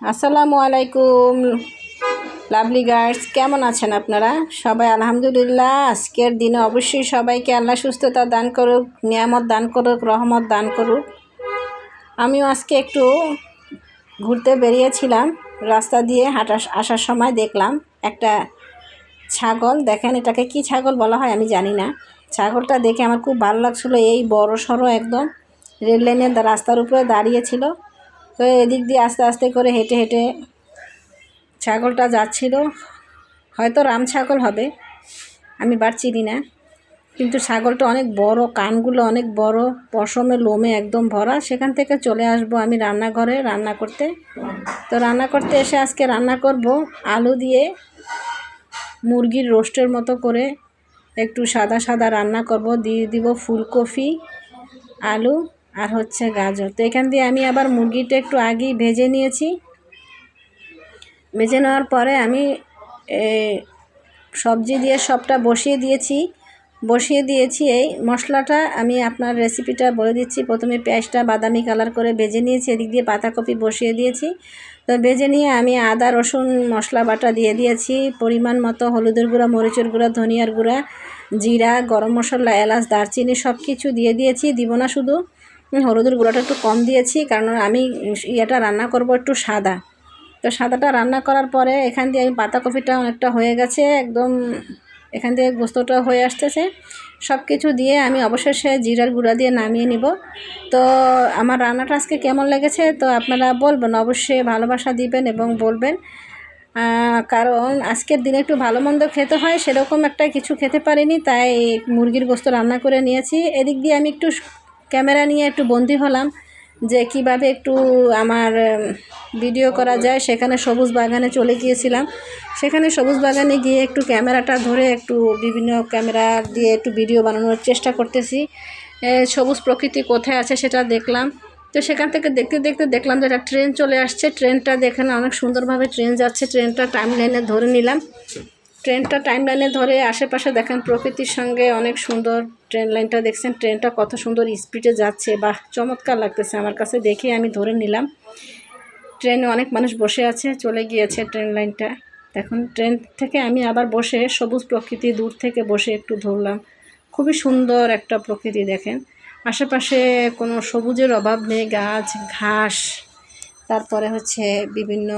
আসসালামু আলাইকুম। Lovely guards কেমন আছেন আপনারা? সবাই আলহামদুলিল্লাহ, আজকের দিনে অবশ্যই সবাইকে আল্লাহ সুস্থতা দান করুক, নিয়ামত দান করুক, রহমত দান করুক। আমিও আজকে একটু ঘুরতে বেরিয়েছিলাম, রাস্তা দিয়ে হাঁটা, আসার সময় দেখলাম একটা ছাগল। দেখেন এটাকে কি ছাগল বলা হয় আমি জানি না। ছাগলটা দেখে আমার খুব ভালো লাগছিল, এই বড় সড়ো একদম রেল লাইনের রাস্তার উপরে দাঁড়িয়েছিল তো এদিক দিয়ে আস্তে আস্তে করে হেঁটে হেঁটে ছাগলটা যাচ্ছিল। হয়তো রাম ছাগল হবে, আমি বার চিনি না। কিন্তু ছাগলটা অনেক বড়, কানগুলো অনেক বড়, পশমে, লোমে একদম ভরা। সেখান থেকে চলে আসব আমি রান্নাঘরে রান্না করতে। তো রান্না করতে এসে আজকে রান্না করব আলু দিয়ে মুরগির রোস্টের মতো করে। একটু সাদা সাদা রান্না করব, দিয়ে দিব ফুলকপি, আলু। আর হচ্ছে গাজর। তো এখান দিয়ে আমি আবার মুরগিটা একটু আগেই ভেজে নিয়েছি। ভেজে নেওয়ার পরে আমি সবজি দিয়ে সবটা বসিয়ে দিয়েছি। বসিয়ে দিয়েছি এই মশলাটা। আমি আপনার রেসিপিটা বলে দিচ্ছি। প্রথমে পেঁয়াজটা বাদামি কালার করে ভেজে নিয়েছি। এদিক দিয়ে পাতাকপি বসিয়ে দিয়েছি। তো ভেজে নিয়ে আমি আদা, রসুন, মশলা বাটা দিয়ে দিয়েছি। পরিমাণ মতো হলুদের গুঁড়া, মরিচের গুঁড়া, ধনিয়ার গুঁড়া, জিরা, গরম মশলা, এলাচ, দারচিনি সব কিছু দিয়ে দিয়েছি। দিব না শুধু। হলুদের গুঁড়োটা একটু কম দিয়েছি, কারণ আমি ইয়েটা রান্না করব একটু সাদা। তো সাদাটা রান্না করার পরে এখান দিয়ে আমি পাতাকপিটা অনেকটা হয়ে গেছে, একদম এখান দিয়ে গোস্তটা হয়ে আসতেছে। সব কিছু দিয়ে আমি অবশেষে জিরার গুঁড়া দিয়ে নামিয়ে নিব। তো আমার রান্নাটা আজকে কেমন লেগেছে তো আপনারা বলবেন, অবশ্যই ভালোবাসা দিবেন এবং বলবেন। কারণ আজকের দিনে একটু ভালো মন্দ খেতে হয়, সেরকম একটা কিছু খেতে পারিনি, তাই মুরগির গোস্ত রান্না করে নিয়েছি। এদিক দিয়ে আমি একটু ক্যামেরা নিয়ে একটু বন্দি হলাম যে কীভাবে একটু আমার ভিডিও করা যায়। সেখানে সবুজ বাগানে চলে গিয়েছিলাম। সেখানে সবুজ বাগানে গিয়ে একটু ক্যামেরাটা ধরে একটু বিভিন্ন ক্যামেরা দিয়ে একটু ভিডিও বানানোর চেষ্টা করতেছি। সবুজ প্রকৃতি কোথায় আছে সেটা দেখলাম। তো সেখান থেকে দেখতে দেখতে দেখলাম যে একটা ট্রেন চলে আসছে। ট্রেনটা দেখে অনেক সুন্দরভাবে ট্রেন যাচ্ছে। ট্রেনটা টাইম লাইনে ধরে নিলাম। ট্রেনটা টাইম লাইনে ধরে আশেপাশে দেখেন প্রকৃতির সঙ্গে অনেক সুন্দর ট্রেন লাইনটা দেখছেন, ট্রেনটা কত সুন্দর স্পিডে যাচ্ছে। বা চমৎকার লাগতেছে আমার কাছে, দেখে আমি ধরে নিলাম। ট্রেনে অনেক মানুষ বসে আছে, চলে গিয়েছে ট্রেন লাইনটা। এখন ট্রেন থেকে আমি আবার বসে সবুজ প্রকৃতি দূর থেকে বসে একটু ধরলাম। খুবই সুন্দর একটা প্রকৃতি দেখেন। আশেপাশে কোনো সবুজের অভাব নেই, গাছ, ঘাস, তারপরে হচ্ছে বিভিন্ন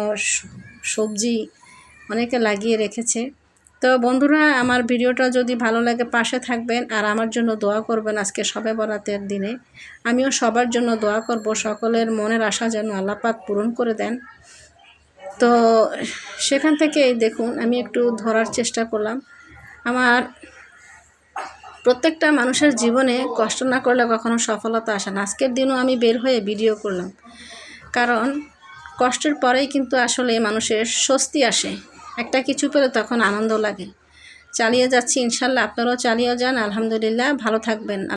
সবজি অনেকে লাগিয়ে রেখেছে। তো বন্ধুরা, আমার ভিডিওটা যদি ভালো লাগে পাশে থাকবেন আর আমার জন্য দোয়া করবেন আজকে সবে বরাতের দিনে। আমিও সবার জন্য দোয়া করব, সকলের মনের আশা যেন আল্লাপাক পূরণ করে দেন। তো সেখান থেকে দেখুন, আমি একটু ধরার চেষ্টা করলাম। আমার প্রত্যেকটা মানুষের জীবনে কষ্ট না করলে কখনো সফলতা আসে না। আজকের দিনও আমি বের হয়ে ভিডিও করলাম। কারণ কষ্টের পরেই কিন্তু আসলে মানুষের স্বস্তি আসে। একটা কিছু পেলে তখন আনন্দ লাগে। চালিয়ে যাচ্ছি ইনশাল্লাহ। আপনারাও চালিয়ে যান। আলহামদুলিল্লাহ। ভালো থাকবেন।